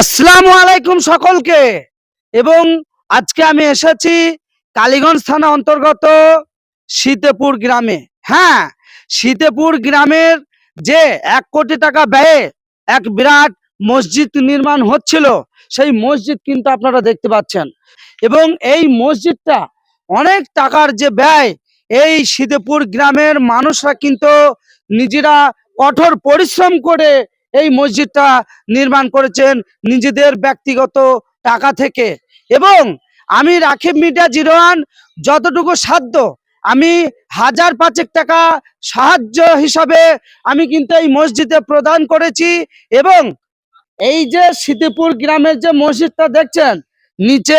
আসসালামু আলাইকুম সকলকে। এবং আজকে আমি এসেছি কালীগঞ্জ থানা অন্তর্গত সীতেপুর গ্রামে। হ্যাঁ সীতেপুর গ্রামের যে এক কোটি টাকা ব্যয়ে এক বিরাট মসজিদ নির্মাণ হচ্ছিল, সেই মসজিদ কিন্তু আপনারা দেখতে পাচ্ছেন। এবং এই মসজিদটা অনেক টাকার যে ব্যয়, এই সীতেপুর গ্রামের মানুষরা কিন্তু নিজেরা কঠোর পরিশ্রম করে এই মসজিদটা নির্মাণ করেছেন নিজেদের ব্যক্তিগত টাকা থেকে। এবং আমি রাখিব মিডিয়া জিরো ওয়ান যতটুকু সাধ্য, আমি হাজার পাঁচেক টাকা সাহায্য হিসাবে আমি কিন্তু এই মসজিদে প্রদান করেছি এবং এই যে সিদ্দিপুর গ্রামের যে মসজিদটা দেখছেন, নিচে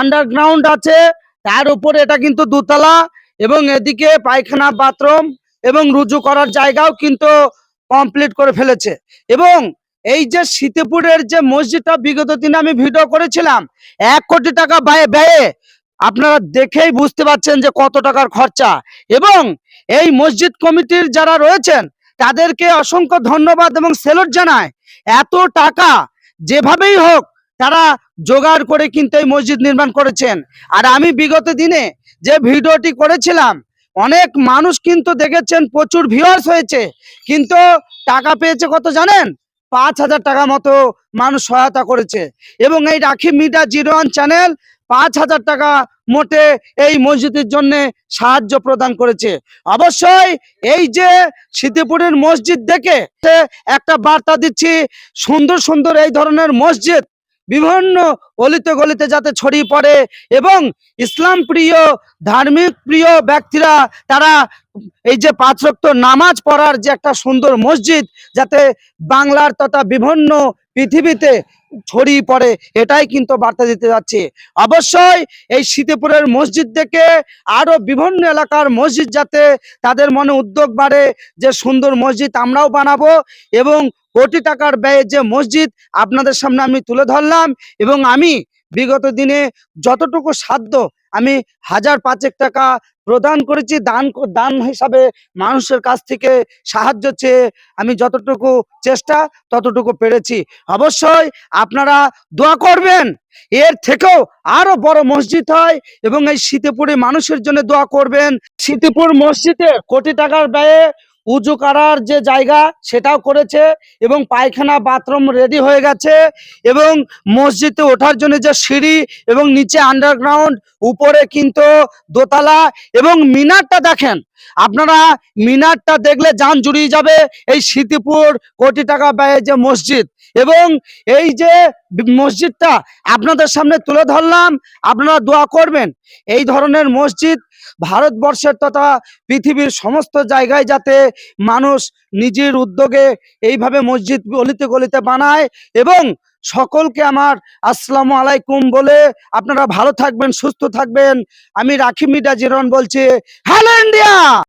আন্ডারগ্রাউন্ড আছে, তার উপরে এটা কিন্তু দোতলা এবং এদিকে পায়খানা, বাথরুম এবং রুজু করার জায়গাও কিন্তু কমপ্লিট করে ফেলেছে। এবং এই যে সীতেপুরের যে মসজিদটা বিগত দিনে আমি ভিডিও করেছিলাম, এক কোটি টাকা ব্যয়ে ব্যয়ে আপনারা দেখেই বুঝতে পারছেন যে কত টাকার খরচা। এবং এই মসজিদ কমিটির যারা রয়েছেন, তাদেরকে অসংখ্য ধন্যবাদ এবং সেলুট জানায় এত টাকা যেভাবেই হোক, তারা জোগাড় করে কিন্তু এই মসজিদ নির্মাণ করেছেন। আর আমি বিগত দিনে যে ভিডিওটি করেছিলাম অনেক মানুষ কিন্তু দেখেছেন প্রচুর ভিউয়ার্স হয়েছে। কিন্তু টাকা পেয়েছে কত জানেন? পাঁচ হাজার টাকা মতো মানুষ সহায়তা করেছে। এবং এই রাখি মিডিয়া জিরো ওয়ান চ্যানেল পাঁচ হাজার টাকা মোটে এই মসজিদের জন্য সাহায্য প্রদান করেছে। অবশ্যই এই যে সিদ্ধিপুরের মসজিদ দেখে একটা বার্তা দিচ্ছি, সুন্দর সুন্দর এই ধরনের মসজিদ বিভিন্ন অলিতে গলিতে যাতে ছড়িয়ে পড়ে এবং ইসলাম প্রিয়, ধার্মিক প্রিয় ব্যক্তিরা, তারা এই যে পাঁচ রক্ত নামাজ পড়ার যে একটা সুন্দর মসজিদ, যাতে বাংলার তথা বিভিন্ন পৃথিবীতে ছড়িয়ে পড়ে, এটাই কিন্তু বার্তা দিতে যাচ্ছে। অবশ্যই এই সীতেপুরের মসজিদ থেকে আরও বিভিন্ন এলাকার মসজিদ যাতে তাদের মনে উদ্যোগ বাড়ে, যে সুন্দর মসজিদ আমরাও বানাবো এবং কোটি টাকার ব্যয়ে যে মসজিদ আপনাদের সামনে আমি তুলে ধরলাম এবং আমি বিগত দিনে যতটুকু সাধ্য আমি হাজার পাঁচেক টাকা প্রদান করেছি, দান দান হিসাবে মানুষের কাছ থেকে সাহায্য চেয়ে আমি যতটুকু চেষ্টা ততটুকু পেরেছি। অবশ্যই আপনারা দোয়া করবেন, এর থেকেও আরও বড় মসজিদ হয় এবং এই শীতেপুরে মানুষের জন্য দোয়া করবেন। শীতেপুর মসজিদে কোটি টাকার ব্যয়ে উজু করার যে জায়গা সেটাও করেছে এবং পায়খানা, বাথরুম রেডি হয়ে গেছে এবং মসজিদে ওঠার জন্য যে সিঁড়ি এবং নিচে আন্ডারগ্রাউন্ড উপরে কিন্তু দোতলা এবং মিনারটা দেখেন। আপনারা মিনারটা দেখলে যান জুড়িয়ে যাবে এই সিদ্ধিপুর কোটি টাকা ব্যয়ে যে মসজিদ। এবং এই যে মসজিদটা আপনাদের সামনে তুলে ধরলাম, আপনারা দোয়া করবেন। এই ধরনের মসজিদ ভারতবর্ষের তথা পৃথিবীর সমস্ত জায়গায় যাতে মানুষ নিজের উদ্যোগে এইভাবে মসজিদ গলিতে গলিতে বানায় এবং সকলকে আমার আসসালামু আলাইকুম বলে আপনারা ভালো থাকবেন, সুস্থ থাকবেন। আমি রাখি মিডা জিরন বলছি, হ্যালো ইন্ডিয়া!